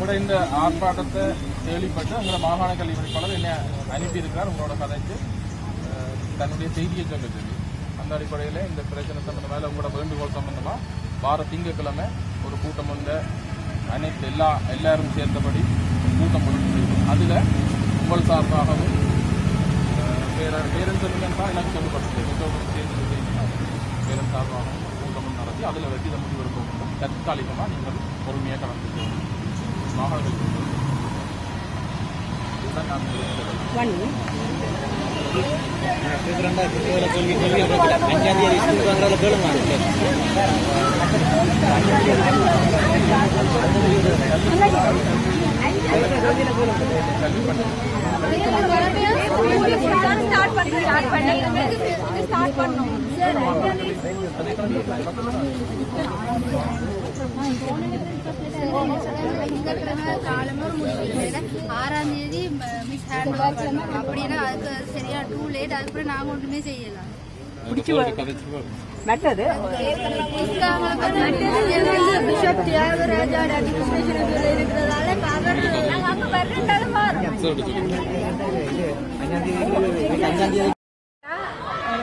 உங்களோட இந்த ஆர்ப்பாட்டத்தை கேள்விப்பட்டு உங்களோட மாகாண கல்வி பணிப்பாளர் என்ன அனுப்பியிருக்கிறார் உங்களோட கதைக்கு. தன்னுடைய செய்தியை சொல்ல சொல்லி அந்த அடிப்படையில் இந்த பிரச்சனை சம்பந்தமாக உங்களோட வேண்டுகோள் சம்பந்தமாக வார திங்கட்கிழமை ஒரு கூட்டம் வந்த அனைத்து எல்லா எல்லாரும் சேர்ந்தபடி கூட்டம் ஒழுங்கு அதில் உங்கள் சார்பாகவும் பேரர் பேரன் சொல்லுங்கன்னு எனக்கு சொல்லப்பட்டது பெற்றோர்கள் சேர்ந்து பேரன் சார்பாகவும் கூட்டம் நடத்தி அதில் வெற்றி முடிவு விருப்பம் தற்காலிகமாக நீங்கள் பொறுமையாக கலந்து கொள்ளணும். மாகாண ஸ்டார்ட் பண்ணி ஸ்டார்ட் பண்ணி ஸ்டார்ட் பண்ணோம் ஆறாம் தேதி மிஸ் ஹேண்ட் ஓவர் பண்ணோம் அப்படின்னா அதுக்கு சரியா டூ லேட் அதுக்கப்புறம் ஒன்றுமே செய்யலாம் பிஷப் தியாகராஜா இருக்கிறதால மாறும்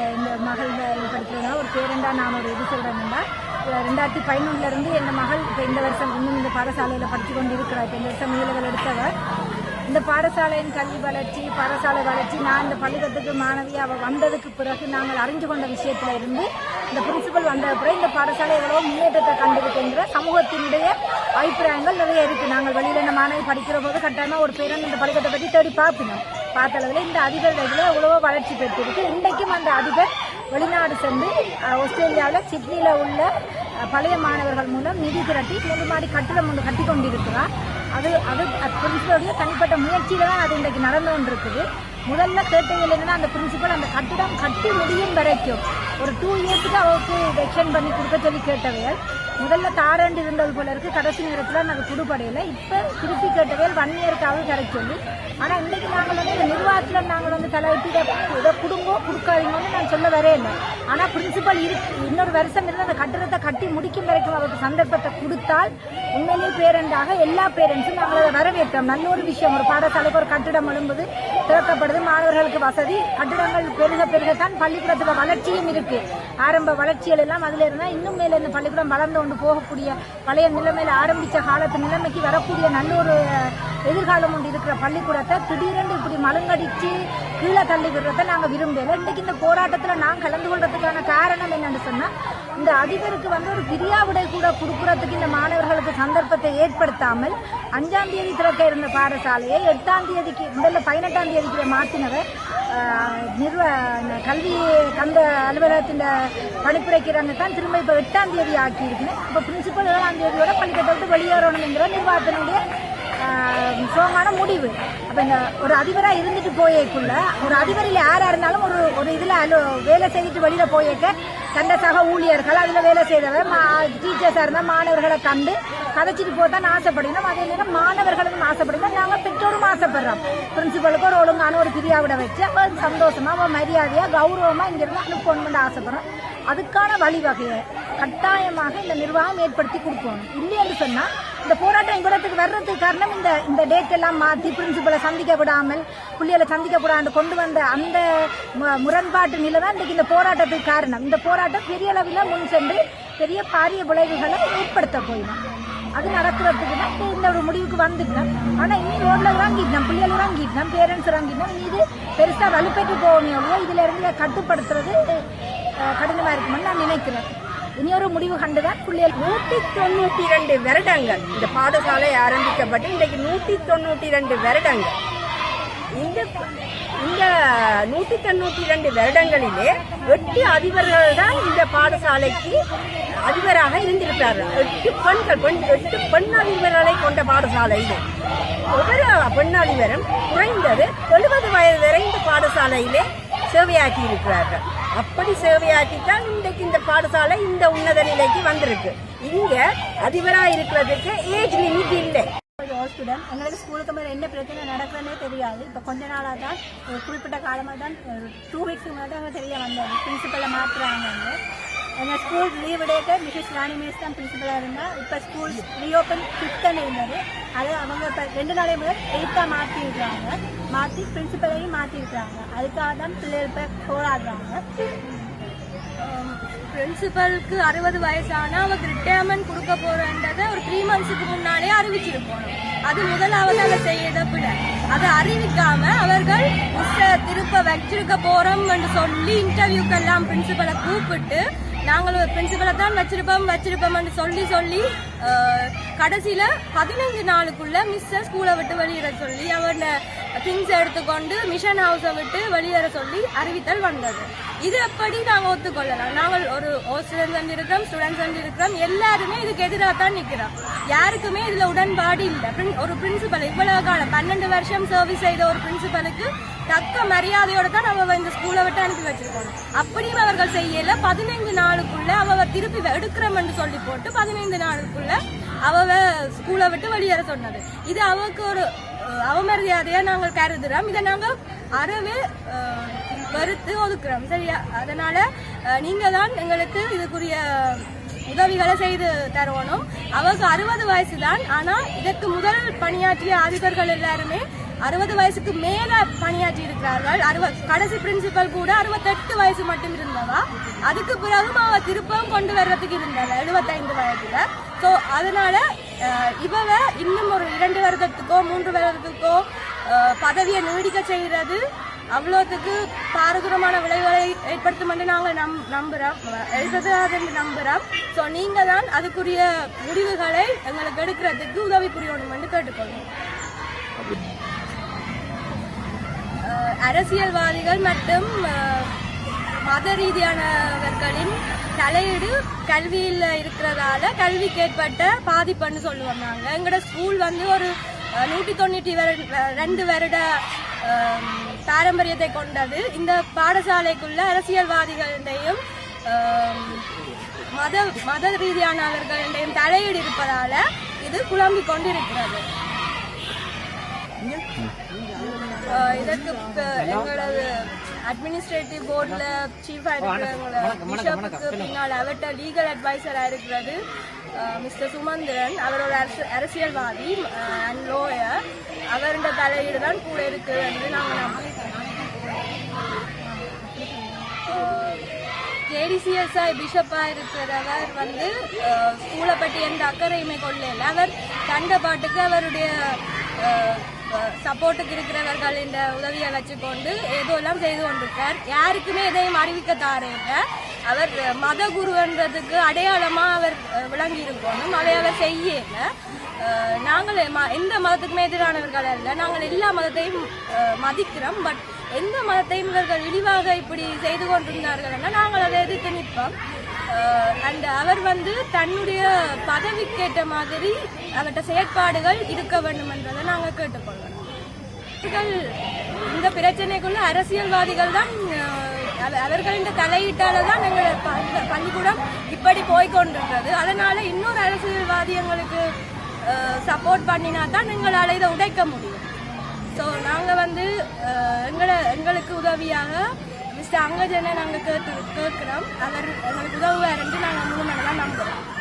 இந்த மகள் இது படிக்கிறதா தான் நான் ஒரு இது சொல்றேன்னா ரெண்டாயிரத்தி பதினொன்றுலேருந்து எங்கள் என் மகள் இப்போ இந்த வருஷம் இன்னும் இந்த பாடசாலையில் படித்து கொண்டு இருக்கிறா இப்போ இந்த வருஷம் மேலவள் எடுத்தவர். இந்த பாடசாலையின் கல்வி வளர்ச்சி பாடசாலை வளர்ச்சி நான் இந்த பள்ளிக்கூடத்துக்கு மாணவி அவள் வந்ததுக்கு பிறகு நாங்கள் அறிஞ்சு கொண்ட விஷயத்தில் இருந்து இந்த பிரின்சிபல் வந்த பிறகு இந்த பாடசாலை எவ்வளோ முன்னேற்றத்தை கண்டிருக்கின்ற சமூகத்தினுடைய அபிப்பிராயங்கள் நிறைய இருக்குது நாங்கள் வெளியில் இந்த மாணவி படிக்கிற போது கட்டாயமாக ஒரு பேரன் இந்த பள்ளிக்கூடத்தை பற்றி தேடி பார்ப்பினோம் பார்த்த அளவில் இந்த அதிபர் இதில் எவ்வளவோ வளர்ச்சி பெற்றிருக்கு. இன்றைக்கும் அந்த அதிபர் வெளிநாடு சென்று ஆஸ்திரேலியாவில் சிட்னியில் உள்ள பழைய மாணவர்கள் மூலம் நிதி திரட்டி மூன்று மாடி கட்டிடம் ஒன்று கட்டி கொண்டிருக்கிறார். அது அது பிரின்சிபலுடைய தனிப்பட்ட முயற்சியில் தான் அது இன்றைக்கு நடந்து கொண்டிருக்குது. முதல்ல கேட்டவங்க என்னன்னா அந்த பிரின்சிபல் அந்த கட்டிடம் கட்டி முடியும் வரைக்கும் ஒரு டூ இயர்ஸுக்கு அவருக்கு இதை எக்ஸ்டெண்ட் பண்ணி கொடுக்க சொல்லி கேட்டவைகள். முதல்ல தாராண்டு இருந்தது போல இருக்கு. கடைசி நேரத்தில் நாங்கள் குடுபடையில. இப்போ திருப்பி கேட்டவைகள் ஒன் இயர்க்காக கிடைக்க சொல்லி ஆனால் இன்னைக்கு நாங்கள் வந்து இந்த நிர்வாகத்தில் நாங்கள் வந்து தலையிட்டு இதை இதை கொடுங்கோ கொடுக்காதீங்கன்னு நான் சொல்ல வரே இல்லை. ஆனால் பிரின்சிபல் இருக்கு இன்னொரு வருஷம் இருந்து அந்த கட்டிடத்தை கட்டி முடிக்கும் வரைக்கும் அவருக்கு சந்தர்ப்பத்தை கொடுத்தால் உண்மையிலேயே பேரண்டாக எல்லா பேரண்ட்ஸும் நாங்கள் அதை வரவேற்றோம். நல்ல ஒரு விஷயம். ஒரு பாடசாலைக்கு ஒரு கட்டிடம் எழும்புது திறக்கப்படுது மாணவர்களுக்கு வசதி. கட்டிடங்கள் பெருக பெருகத்தான் பள்ளிக்கூடத்துல வளர்ச்சியும் இருக்கு. ஆரம்ப வளர்ச்சிகள் எல்லாம் அதுல இருந்தா இன்னும் மேல இந்த பள்ளிக்கூடம் வளர்ந்து கொண்டு போகக்கூடிய பழைய நிலைமையில் ஆரம்பித்த காலத்து நிலைமைக்கு வரக்கூடிய நல்ல ஒரு எதிர்காலம் ஒன்று இருக்கிற பள்ளிக்கூடத்தை திடீரென்று இப்படி மழுங்கடிச்சு கீழே தள்ளி விடுறதை நாங்கள் விரும்பலை. இன்றைக்கு இந்த போராட்டத்தில் நான் கலந்து கொள்றதுக்கான காரணம் என்னென்னு சொன்னால் இந்த அதிபருக்கு வந்து ஒரு பிரியாவிடை கூட கொடுக்கறதுக்கு இந்த மாணவர்களுக்கு சந்தர்ப்பத்தை ஏற்படுத்தாமல் அஞ்சாம் தேதி திறக்க இருந்த பாடசாலையை எட்டாம் தேதிக்கு முதல்ல பதினெட்டாம் தேதிக்கு மாற்றினவர். நிர்வ கல்வி கந்த அலுவலகத்தின் பணிப்புரைக்கிறாங்க தான் திரும்ப இப்போ எட்டாம் தேதி ஆக்கியிருக்கேன் இப்போ பிரின்சிபல் ஏழாம் தேதியோட பள்ளிக்கூடத்தை விட்டு வெளியேறணுங்கிற நிர்வாகத்தினுடைய முடிவு அப்ப இந்த ஒரு அதிபரா இருந்துட்டு போயேக்குள்ள ஒரு அதிபரில் யாரா இருந்தாலும் ஒரு ஒரு இதுல வேலை செய்துட்டு வெளியில போயேக்க தண்ட சக ஊழியர்கள் அதுல வேலை செய்தவன் டீச்சர்ஸா இருந்தா மாணவர்களை கண்டு கதைச்சிட்டு போதான் ஆசைப்படணும் அதே நேரம் மாணவர்களும் ஆசைப்படணும் நாங்க பெற்றோரும் ஆசைப்படுறோம். பிரின்சிபலுக்கு ஒரு ஒழுங்கான ஒரு பிரியாவிட வச்சு அவன் சந்தோஷமா அவன் மரியாதையா கௌரவமா இங்கிருந்து அனுப்பணும்னு ஆசைப்படுறோம். அதுக்கான வழிவகையை கட்டாயமாக இந்த நிர்வாகம் ஏற்படுத்தி கொடுக்கணும். இல்லைன்னு சொன்னா இந்த போராட்டம் இவ்விடத்துக்கு வர்றதுக்கு காரணம் இந்த இந்த டேட் எல்லாம் மாற்றி பிரின்சிபலை சந்திக்க விடாமல் புள்ளிகளை சந்திக்க விடாமல் கொண்டு வந்த அந்த முரண்பாட்டு நிலை தான் இன்றைக்கு இந்த போராட்டத்துக்கு காரணம். இந்த போராட்டம் பெரிய அளவில் முன் சென்று பெரிய பாரிய விளைவுகளை ஏற்படுத்த போயிடும் அது நடக்கிறதுக்கு தான் இந்த ஒரு முடிவுக்கு வந்துட்டோம் ஆனால் இனி ரோட்ல இறங்கிட்டோம் பிள்ளைகள் இறங்கிட்டோம் பேரண்ட்ஸ் இறங்கிட்டோம் இது பெருசாக வலுப்பெற்று போகணும் இதுல இருந்து கட்டுப்படுத்துறது கடினமாக இருக்குமென்னு நான் நினைக்கிறேன். இனியொரு முடிவு கண்டுதான் பிள்ளைகள் நூத்தி தொண்ணூத்தி ரெண்டு வருடங்கள். இந்த பாடசாலை ஆரம்பிக்கப்பட்டு இன்றைக்கு நூத்தி தொண்ணூத்தி ரெண்டு வருடங்கள். இந்த இந்த நூத்தி தொண்ணூத்தி ரெண்டு வருடங்களிலே எட்டு அதிபர்கள் தான் இந்த பாடசாலைக்கு அதிபராக இருந்திருக்கிறார்கள். எட்டு பெண்கள் பெண் எட்டு பெண் அதிபர்களை கொண்ட பாடசாலை இது. ஒவ்வொரு பெண் அதிபரும் குறைந்தது எழுபது வயது வரை இந்த பாடசாலையிலே சேவையாக்கி இருக்கிறார்கள். அப்படி சேவையாக்கித்தான் இன்றைக்கு இந்த பாடசாலை இந்த உன்னத நிலைக்கு வந்திருக்கு. இங்க அதிபரா இருக்கிறதுக்கு ஏஜ் லிமிட் இல்லை. ஸ்டூடெண்ட் எங்களுக்கு ஸ்கூலுக்கு மேலே என்ன பிரச்சனை நடக்குதுன்னே தெரியாது. இப்போ கொஞ்ச நாளாக தான் குறிப்பிட்ட காலமாக தான் டூ வீக்ஸ்க்கு முன்னாடி தான் தெரிய வந்தாங்க பிரின்சிபலை மாற்றுறாங்க எங்கள் ஸ்கூல் லீவ் விடைக்க மிஸ்ஸஸ் ராணி மிஸ் தான் பிரின்சிபலாக இருந்தால் இப்போ ஸ்கூல் ரீஓப்பன் ஃபிஃப்த்னு இருந்தது அது அவங்க இப்போ ரெண்டு நாளே முதல் எயித்தாக மாற்றிருக்கிறாங்க மாற்றி பிரின்சிபலையும் மாற்றிருக்கிறாங்க அதுக்காக தான் பிள்ளைகள் இப்போ போராடுறாங்க. பிரின்சிபலுக்கு அறுபது வயசானா அவருக்கு ரிட்டையர்மெண்ட் கொடுக்க போறன்றதை ஒரு த்ரீ மந்த்ஸுக்கு முன்னாலே அறிவிச்சிருப்போம் அது முதலாவது அதை செய்யத விட. அதை அறிவிக்காம அவர்கள் மிஸ்ஸ திருப்ப வச்சிருக்க போறோம் என்று சொல்லி இன்டர்வியூக்கெல்லாம் பிரின்சிபலை கூப்பிட்டு நாங்களும் பிரின்சிபலை தான் வச்சிருப்போம் வச்சிருப்போம்னு சொல்லி சொல்லி கடைசியில் பதினஞ்சு பதினைஞ்சு நாளுக்குள்ள மிஸ்ஸை ஸ்கூலை விட்டு வெளியிட சொல்லி அவரை திங்ஸ் எடுத்துக்கொண்டு மிஷன் ஹவுஸை விட்டு வெளியேற சொல்லி அறிவித்தல் வந்தது. இது எப்படி நாங்கள் ஒத்துக்கொள்ளலாம்? நாங்கள் ஒரு ஹோஸ்டல் வந்து இருக்கிறோம் ஸ்டூடெண்ட்ஸ் வந்து இருக்கிறோம் எல்லாருமே இதுக்கு எதிராக தான் நிற்கிறோம் யாருக்குமே இதில் உடன்பாடு இல்லை. ஒரு பிரின்சிபல் இவ்வளவு காலம் பன்னெண்டு வருஷம் சர்வீஸ் செய்த ஒரு பிரின்சிபலுக்கு தக்க மரியாதையோட தான் நம்ம இந்த ஸ்கூலை விட்டு அனுப்பி வச்சிருக்கோம். அப்படியும் அவர்கள் செய்யல. பதினைந்து நாளுக்குள்ள அவ திருப்பி எடுக்கிறோம்னு சொல்லி போட்டு பதினைந்து நாளுக்குள்ள அவ ஸ்கூலை விட்டு வெளியேற சொன்னது. இது அவருக்கு ஒரு அவமரியாதையா நாங்கள் கருதுறோம். இதை நாங்க அறவே அஹ், ஒதுக்குறோம். சரியா? அதனால நீங்க தான் எங்களுக்கு இதுக்குரிய உதவிகளை செய்து தருவணும். அவருக்கு அறுபது வயசு தான் ஆனா இதற்கு முதல் பணியாற்றிய அதிபர்கள் எல்லாருமே அறுபது வயசுக்கு மேல பணியாற்றி இருக்கிறார்கள். அறுபது கடைசி பிரின்சிபல் கூட அறுபத்தெட்டு வயசு மட்டும் இருந்தவா? அதுக்கு பிறகும் அவ திருப்பவும் கொண்டு வர்றதுக்கு இருந்தாங்க எழுபத்தைந்து வயசுல ஸோ அதனால இவவ இன்னும் ஒரு இரண்டு வருடத்துக்கோ மூன்று வருடத்துக்கோ பதவியை நீடிக்க செய்கிறது. அவ்வளோத்துக்கு பாரதூரமான விளைவுகளை ஏற்படுத்தும் என்று நாங்கள் நம் நம்புகிறோம் எழுபதாவது என்று நம்புகிறோம் ஸோ நீங்கள் தான் அதுக்குரிய முடிவுகளை எங்களுக்கு எடுக்கிறதுக்கு உதவி புரியணும் என்று கேட்டுக்கொள்கிறோம். அஹ், அரசியல்வாதிகள் மற்றும் மத ரீதியானவர்களின் தலையீடு கல்வியில் இருக்கிறதால கல்விக்கு ஏற்பட்ட பாதிப்புன்னு சொல்லுவோம் நாங்கள் எங்களோட ஸ்கூல் வந்து ஒரு நூற்றி தொண்ணூற்றி ரெண்டு வருட பாரம்பரியத்தை கொண்டது. இந்த பாடசாலைக்குள்ள அரசியல்வாதிகளுடையும் மத மத ரீதியானவர்களிடையும் தலையீடு இருப்பதால இது குழம்பிக் கொண்டிருக்கிறது. இதற்கு எங்களது அட்மினிஸ்ட்ரேட்டிவ் போர்டில் சீஃபாக இருக்கிற எங்களோட பிஷப்புக்கு பின்னால் அவர்கிட்ட லீகல் அட்வைசராக இருக்கிறது மிஸ்டர் சுமந்திரன். அவரோட அரசு அரசியல்வாதி அண்ட் லோயர் அவருடைய தலையீடு தான் கூட இருக்குது என்று நாங்கள் நம்புகிறோம். பிஷப்பாக இருக்கிறவர் வந்து ஸ்கூலை பற்றி எந்த அக்கறையுமே கொள்ளல அவர் கண்ட பாட்டுக்கு அவருடைய சப்போர்ட்டுக்கு இருக்கிறவர்கள் இந்த உதவியை வச்சுக்கொண்டு ஏதோ எல்லாம் செய்து கொண்டிருக்கார். யாருக்குமே எதையும் அறிவிக்க தாரேங்க அவர் மத குருன்றதுக்கு அடையாளமா அவர் விளங்கி இருக்கணும் அதை அவர் செய்யல. நாங்கள் ம- எந்த மதத்துக்குமே எதிரானவர்கள் அல்ல. நாங்கள் எல்லா மதத்தையும் மதிக்கிறோம். பட் எந்த மதத்தையும் இவர்கள் இழிவாக இப்படி செய்து கொண்டிருந்தார்கள் நாங்கள் அதை எதிர்த்து நிற்போம். அண்ட் அவர் வந்து தன்னுடைய பதவிக்கேற்ற மாதிரி அவற்ற செயற்பாடுகள் இருக்க வேண்டும் என்றதை நாங்கள் கேட்டுக்கொள்கிறோம். இந்த பிரச்சனைக்குள்ள அரசியல்வாதிகள் தான் அவ- அவர்களின் தலையீட்டால தான் எங்கள் பள்ளிக்கூடம் இப்படி போய்கொண்டிருக்கிறது அதனால இன்னொரு அரசியல்வாதி எங்களுக்கு சப்போர்ட் பண்ணினா தான் எங்களால் இதை உடைக்க முடியும். ஸோ நாங்கள் வந்து எங்களை எங்களுக்கு உதவியாக மிஸ்டர் அங்கஜனை நாங்கள் கேட்டு கேட்குறோம். அவர் எங்களுக்கு உதவுவார் என்று நாங்கள் முழுமனதாக நம்புகிறோம்